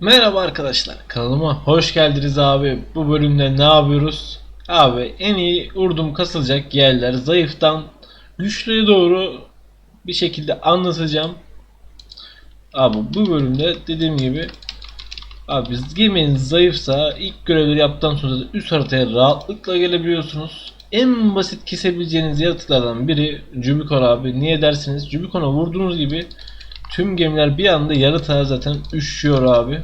Merhaba arkadaşlar kanalıma hoş geldiniz abi. Bu bölümde ne yapıyoruz? Abi en iyi urdum kasılacak yerler zayıftan güçlüye doğru bir şekilde anlatacağım. Abi bu bölümde dediğim gibi Abi biz geminiz zayıfsa ilk görevleri yaptıktan sonra üst haritaya rahatlıkla gelebiliyorsunuz. En basit kesebileceğiniz yaratıklardan biri Jubicon abi. Niye dersiniz? Jubicon'a vurduğunuz gibi tüm gemiler bir anda yaratığa zaten üşüyor abi.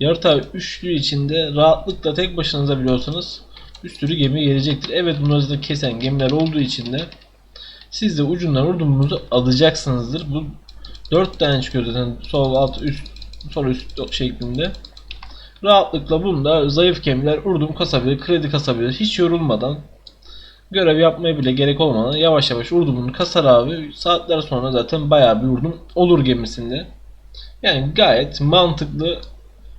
Yaratığa üşlüğü içinde rahatlıkla tek başınıza biliyorsanız bir sürü gemi gelecektir. Evet bunları da kesen gemiler olduğu için de siz de ucundan urdumunuzu alacaksınızdır. Bu 4 tane çıkıyor zaten sol alt üst sol üst şeklinde. Rahatlıkla bunda zayıf gemiler urdum kasabilir, kredi kasabilir hiç yorulmadan görev yapmaya bile gerek olmadan yavaş yavaş urdumunu kasar abi. Saatler sonra zaten bayağı bir urdum olur gemisinde. Yani gayet mantıklı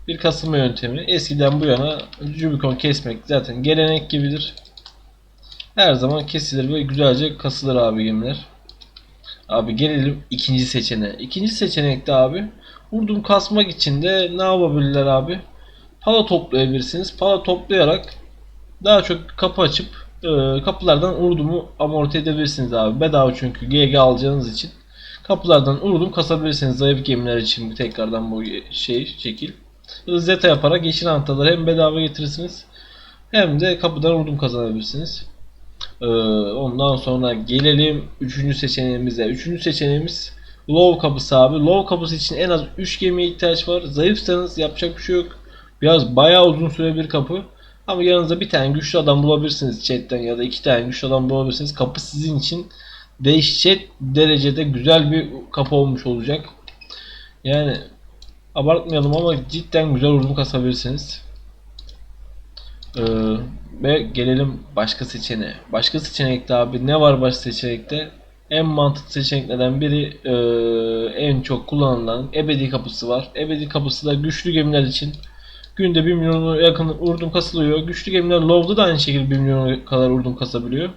bir kasılma yöntemi. Eskiden bu yana Jubicon kesmek zaten gelenek gibidir. Her zaman kesilir ve güzelce kasılır abi gemiler. Abi gelelim ikinci seçeneğe. İkinci seçenekte abi urdum kasmak için de ne yapabilirler abi? Pala toplayabilirsiniz. Pala toplayarak daha çok kapı açıp kapılardan urdumu amorti edebilirsiniz abi. Bedava çünkü GG alacağınız için. Kapılardan urdum kasabilirsiniz zayıf gemiler için tekrardan bu şey şekil. Zeta yaparak yeşil anahtarları hem bedava getirirsiniz hem de kapıdan urdum kazanabilirsiniz. Ee, ondan sonra gelelim 3. seçeneğimize. 3. seçeneğimiz Low kapısı abi. Low kapısı için en az 3 gemiye ihtiyaç var. Zayıfsanız yapacak bir şey yok. Biraz bayağı uzun süre bir kapı. Ama yanınızda bir tane güçlü adam bulabilirsiniz chatten ya da iki tane güçlü adam bulabilirsiniz. Kapı sizin için dehşet derecede güzel bir kapı olmuş olacak. Yani abartmayalım ama cidden güzel urdum kasabilirsiniz. Ee, ve gelelim başka seçeneğe. Başka seçenekte abi ne var başka seçenekte? En mantıklı seçeneklerden biri e, en çok kullanılan ebedi kapısı var. Ebedi kapısı da güçlü gemiler için günde 1 milyona yakın urdum kasılıyor. Güçlü gemiler Low'da da aynı şekilde 1 milyona kadar urdum kasabiliyor.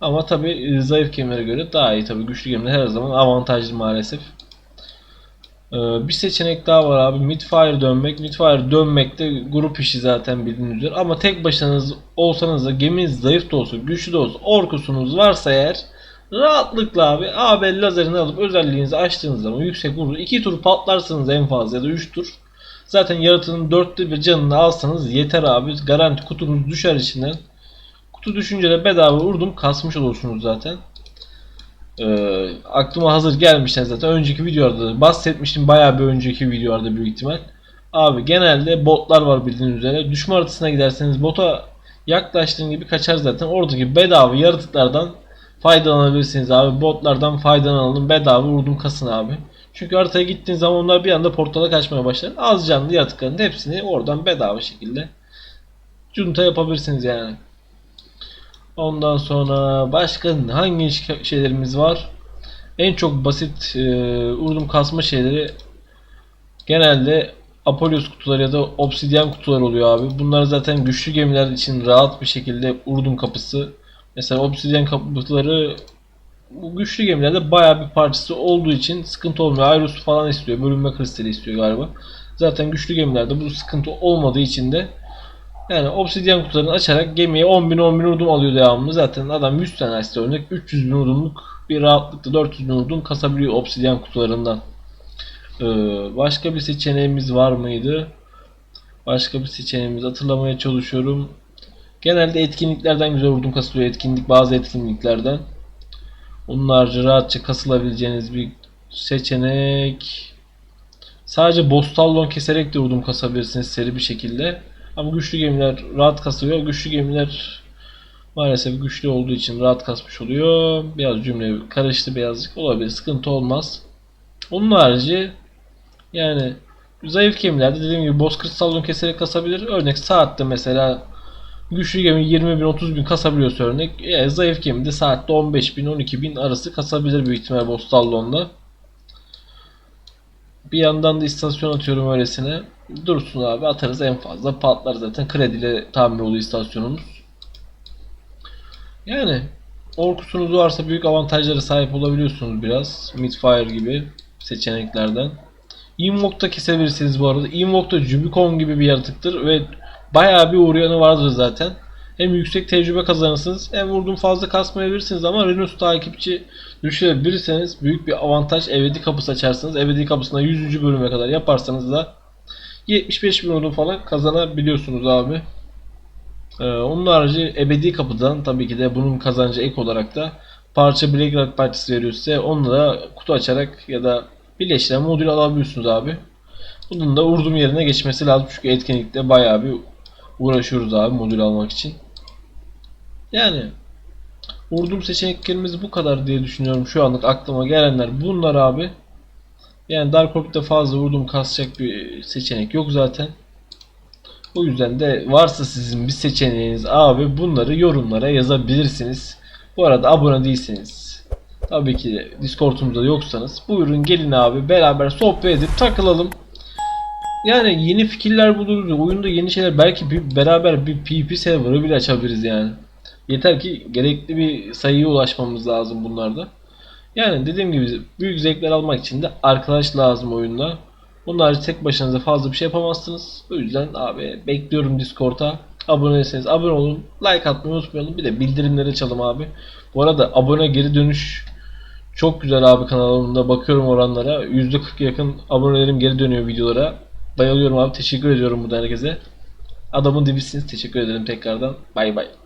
Ama tabi zayıf gemilere göre daha iyi tabi güçlü gemiler her zaman avantajlı maalesef. Ee, bir seçenek daha var abi midfire dönmek. Midfire dönmek de grup işi zaten bildiğiniz üzere. Ama tek başınız olsanız da geminiz zayıf da olsa güçlü de olsa orkusunuz varsa eğer rahatlıkla abi AB lazerini alıp özelliğinizi açtığınız zaman yüksek vurur. 2 tur patlarsınız en fazla ya da 3 tur. Zaten yaratığın dörtte bir canını alsanız yeter abi. Garanti kutunuz düşer içinden. Kutu düşünce de bedava urdum kasmış olursunuz zaten. Ee, aklıma hazır gelmişler zaten. Önceki videolarda da bahsetmiştim. Bayağı bir önceki videolarda büyük ihtimal. Abi genelde botlar var bildiğiniz üzere. Düşman haritasına giderseniz bota yaklaştığın gibi kaçar zaten. Oradaki bedava yaratıklardan faydalanabilirsiniz abi. Botlardan faydalanalım. Bedava urdum kasın abi. Çünkü haritaya gittiğin zaman onlar bir anda portala kaçmaya başlar. Az canlı yaratıkların hepsini oradan bedava şekilde cunta yapabilirsiniz yani. Ondan sonra başka hangi şeylerimiz var? En çok basit e, urdum kasma şeyleri genelde Apolos kutuları ya da obsidyen kutular oluyor abi. Bunlar zaten güçlü gemiler için rahat bir şekilde urdum kapısı. Mesela obsidyen kapıları bu güçlü gemilerde bayağı bir parçası olduğu için sıkıntı olmuyor. Ayrus falan istiyor. Bölünme kristali istiyor galiba. Zaten güçlü gemilerde bu sıkıntı olmadığı için de yani obsidyen kutularını açarak gemiye 10 bin 10 bin urdum alıyor devamlı. Zaten adam 100 tane açtı örnek 300 bin urdumluk bir rahatlıkla 400 bin urdum kasabiliyor obsidyen kutularından. Ee, başka bir seçeneğimiz var mıydı? Başka bir seçeneğimizi hatırlamaya çalışıyorum. Genelde etkinliklerden güzel urdum kasılıyor. Etkinlik bazı etkinliklerden. Onlarca rahatça kasılabileceğiniz bir seçenek. Sadece Bostallon keserek de urdum kasabilirsiniz seri bir şekilde. Ama güçlü gemiler rahat kasılıyor. Güçlü gemiler maalesef güçlü olduğu için rahat kasmış oluyor. Biraz cümle karıştı birazcık olabilir. Sıkıntı olmaz. Onun harici yani zayıf gemilerde dediğim gibi Bozkır Stallon keserek kasabilir. Örnek saatte mesela güçlü gemi 20 bin 30 bin kasabiliyorsa örnek e, zayıf gemi de saatte 15 bin 12 bin arası kasabilir büyük ihtimal Bostallon'da. Bir yandan da istasyon atıyorum öylesine. Dursun abi atarız en fazla patlar zaten krediyle tamir oluyor istasyonumuz. Yani orkusunuz varsa büyük avantajlara sahip olabiliyorsunuz biraz. Midfire gibi seçeneklerden. Invok'ta kesebilirsiniz bu arada. Invok'ta Jubicon gibi bir yaratıktır ve bayağı bir uğrayanı vardır zaten. Hem yüksek tecrübe kazanırsınız hem vurdum fazla kasmayabilirsiniz ama Renus takipçi düşürebilirseniz büyük bir avantaj ebedi kapısı açarsınız. Ebedi kapısına 100. bölüme kadar yaparsanız da 75 bin vurdum falan kazanabiliyorsunuz abi. Ee, onun harici ebedi kapıdan tabii ki de bunun kazancı ek olarak da parça Black Rock parçası veriyor. Onunla da kutu açarak ya da birleştiren modül alabiliyorsunuz abi. Bunun da urdum yerine geçmesi lazım çünkü etkinlikte bayağı bir uğraşıyoruz abi modül almak için. Yani urdum seçeneklerimiz bu kadar diye düşünüyorum şu anlık aklıma gelenler bunlar abi. Yani Dark Orbit'te fazla urdum kasacak bir seçenek yok zaten. O yüzden de varsa sizin bir seçeneğiniz abi bunları yorumlara yazabilirsiniz. Bu arada abone değilseniz tabii ki Discord'umuzda yoksanız buyurun gelin abi beraber sohbet edip takılalım. Yani yeni fikirler buluruz. Oyunda yeni şeyler belki bir, beraber bir PvP server'ı bile açabiliriz yani. Yeter ki gerekli bir sayıya ulaşmamız lazım bunlarda. Yani dediğim gibi büyük zevkler almak için de arkadaş lazım oyunda. Harici tek başınıza fazla bir şey yapamazsınız. O yüzden abi bekliyorum Discord'a. Abone değilseniz abone olun. Like atmayı unutmayalım. Bir de bildirimleri açalım abi. Bu arada abone geri dönüş çok güzel abi kanalımda. Bakıyorum oranlara. %40 yakın abonelerim geri dönüyor videolara. Bayılıyorum abi. Teşekkür ediyorum bu herkese. Adamın dibisiniz. Teşekkür ederim tekrardan. Bay bay.